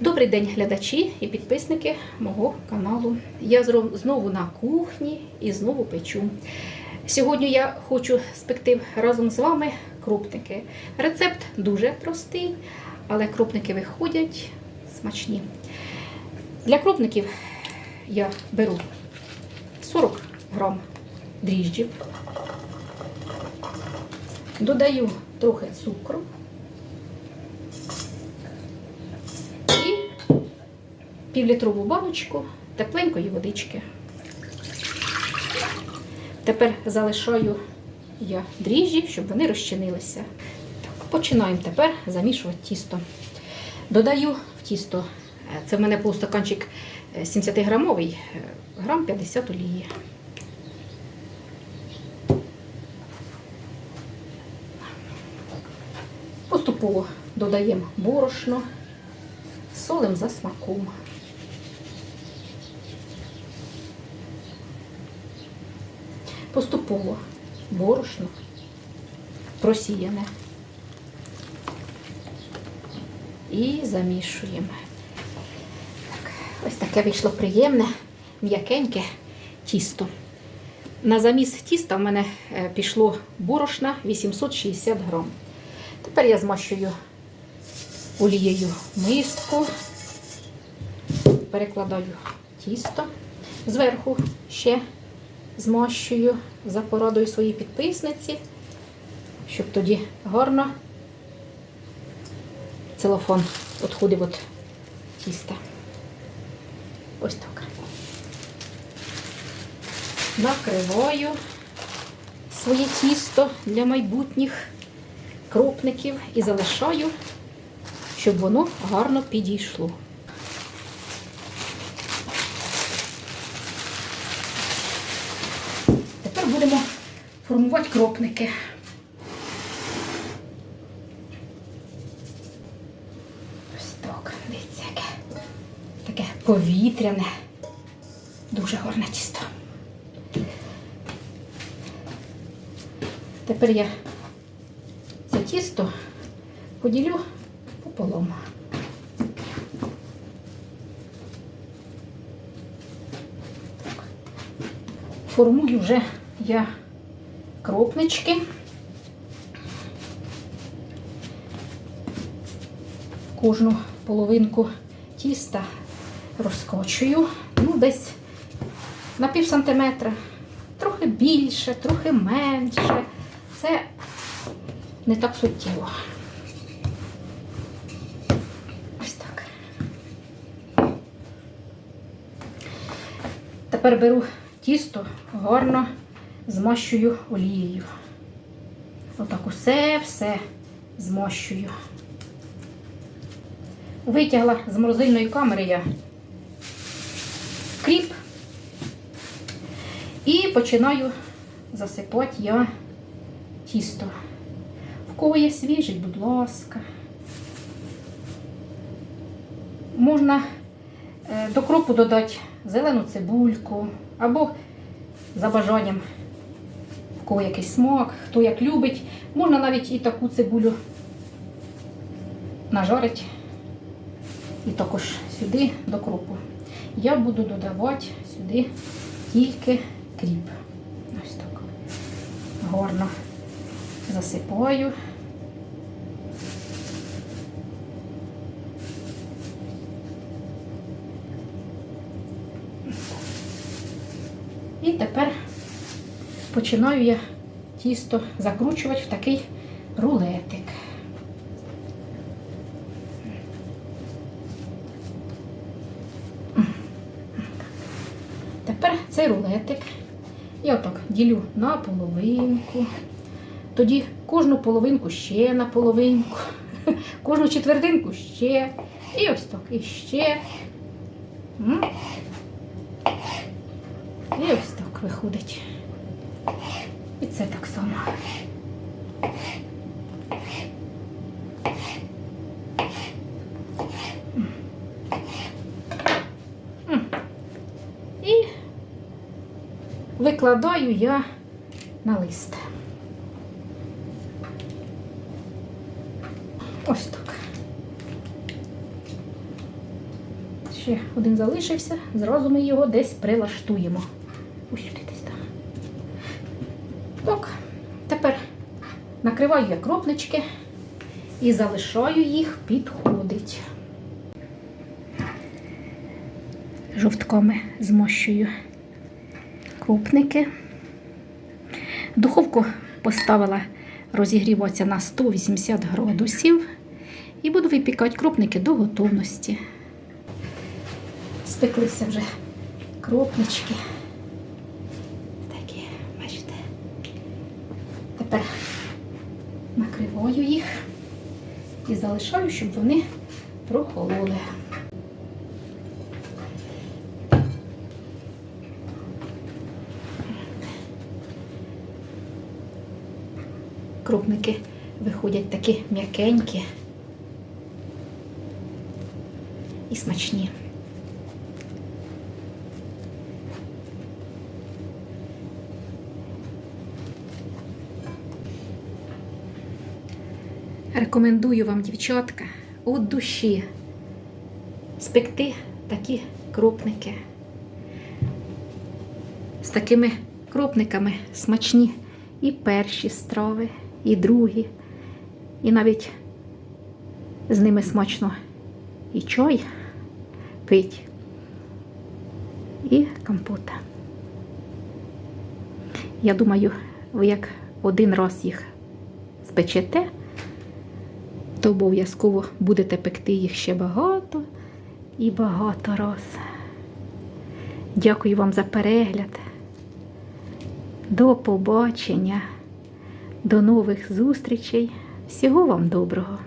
Добрий день, глядачі і підписники мого каналу. Я знову на кухні і знову печу. Сьогодні я хочу спекти разом з вами крупники. Рецепт дуже простий, але крупники виходять смачні. Для крупників я беру 40 грам дріжджів, додаю трохи цукру. Півлітрову баночку тепленької водички. Тепер залишаю я дріжджі, щоб вони розчинилися. Так, починаємо тепер замішувати тісто. Додаю в тісто, е, це в мене полустаканчик 70-грамовий, е, грам 50 олії. Поступово додаємо борошно, солим за смаком. Поступово борошно просіяне. І замішуємо. Так, ось таке вийшло приємне, м'якеньке тісто. На заміс тіста в мене е, пішло борошна 860 грам. Тепер я змащую олією миску, перекладаю тісто. Зверху ще змащую за порадою своїй підписниці, щоб тоді гарно целофан відходив від тіста. Ось так. Накриваю своє тісто для майбутніх крупників і залишаю, щоб воно гарно підійшло. Тепер будемо формувати кропники. Ось так, дивіться, яке таке повітряне, дуже гарне тісто. Тепер я це тісто поділю пополам. Формую вже я кропнички. Кожну половинку тіста розкочую, ну, десь на пів сантиметра. Трохи більше, трохи менше. Це не так суттєво. Ось так. Тепер беру тісто, гарно змащую олією. Отак усе все змащую. Витягла з морозильної камери я кріп і починаю засипати я тісто. В кого є свіжий, будь ласка. Можна е, до кропу додати зелену цибульку або за бажанням, кого якийсь смак, хто як любить. Можна навіть і таку цибулю нажарити і також сюди до кропу. Я буду додавати сюди тільки кріп. Ось так. Гарно засипаю. І тепер починаю я тісто закручувати в такий рулетик. Тепер цей рулетик я отак ділю на половинку. Тоді кожну половинку ще на половинку, кожну четвертинку ще. І ось так, і ще. І ось так виходить. І це так само. І викладаю я на лист. Ось так. Ще один залишився, зразу ми його десь прилаштуємо. Ось десь там. Так, тепер накриваю я кропнички і залишаю їх підходить. Жовтками змощую крупники. Духовку поставила розігріватися на 180 градусів і буду випікати крупники до готовності. Спеклися вже кропнички. Такі, бачите. Тепер накриваю їх і залишаю, щоб вони прохололи. Крупники виходять такі м'якенькі і смачні. Рекомендую вам, дівчатка, від душі спекти такі крупники. З такими крупниками смачні і перші страви, і другі, і навіть з ними смачно і чай пить, і компота. Я думаю, ви як один раз їх спечете, то обов'язково будете пекти їх ще багато і багато раз. Дякую вам за перегляд. До побачення, до нових зустрічей. Всього вам доброго!